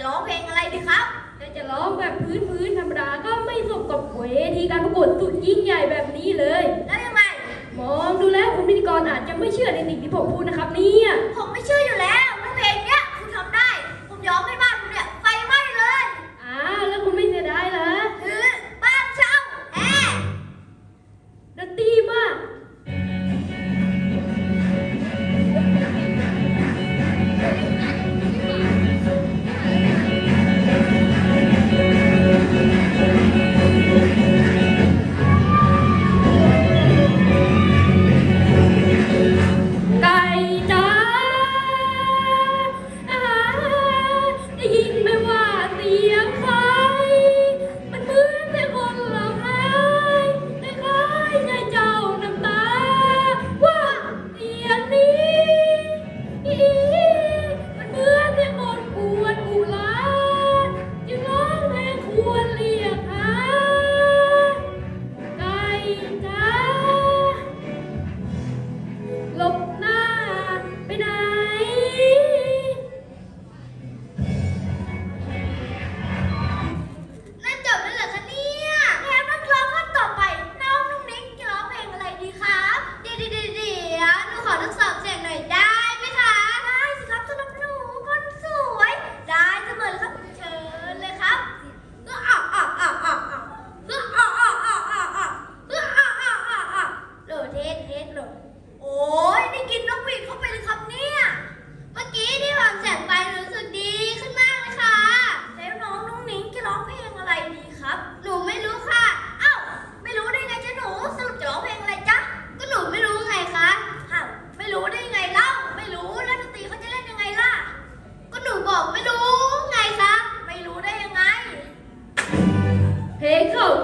ะร้องเพลงอะไรดีครับ แต่จะร้องแบบพื้นพื้นธรรมดาก็ไม่สมกับเวทีการประกวดสุดยิ่งใหญ่แบบนี้เลย แล้วยังไง มองดูแล้วคุณพิธีกรอาจจะไม่เชื่อในสิ่งที่ผมพูดนะครับเนี่ย ผมไม่เชื่ออยู่แล้ว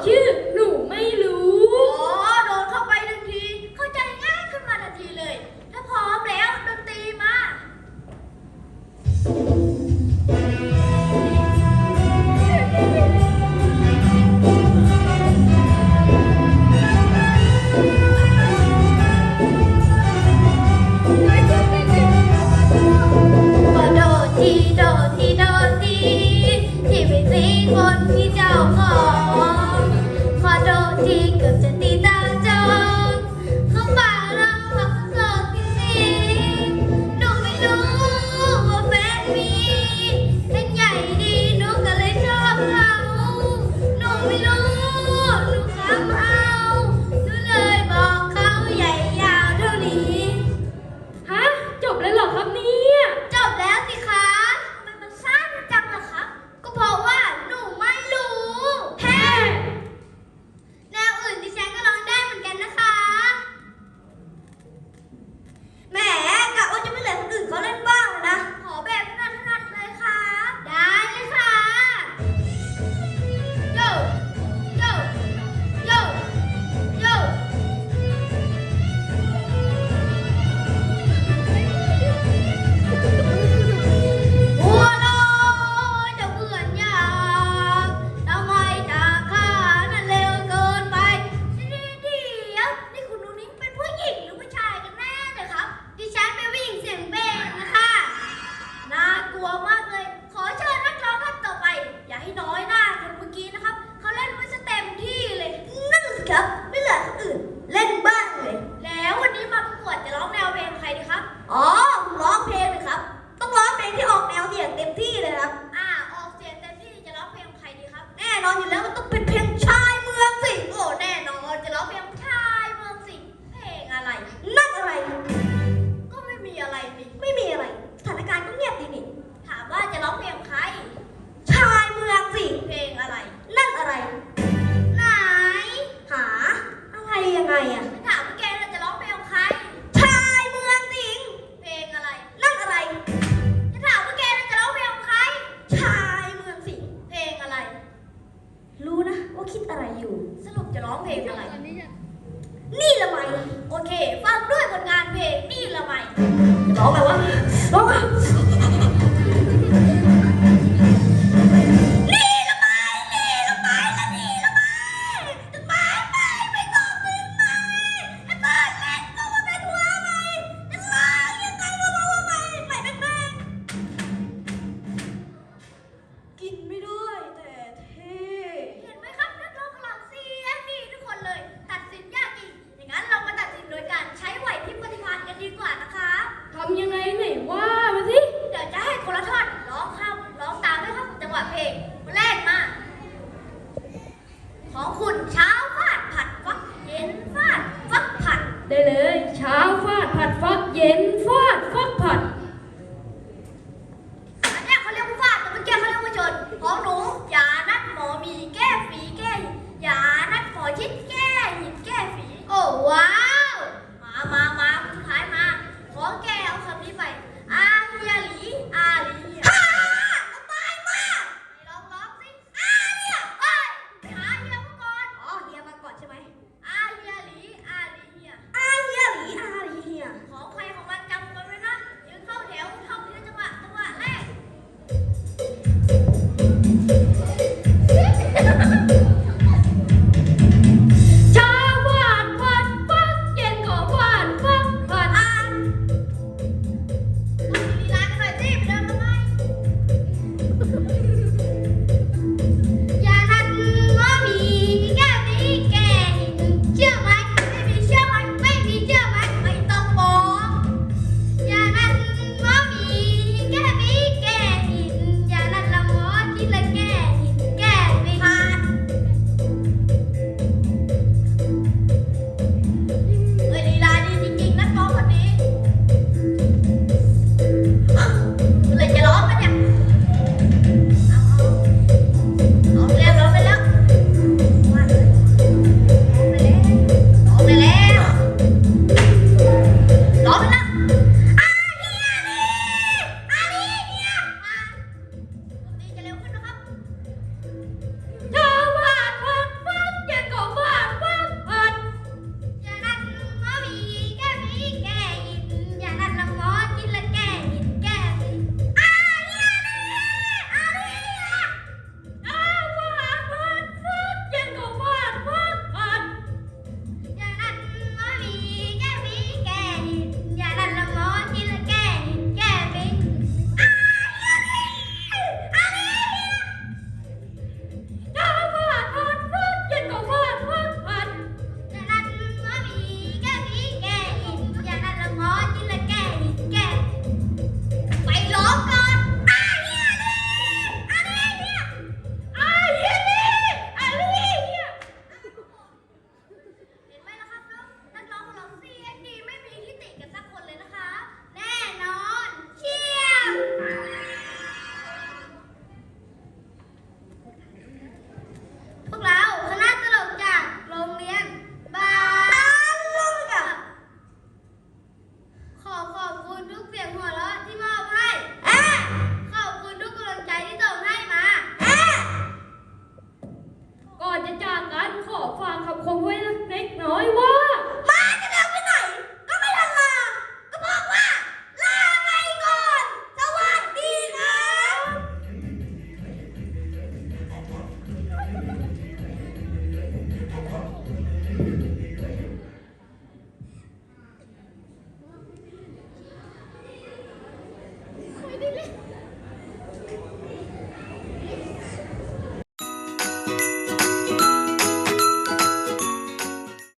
cute.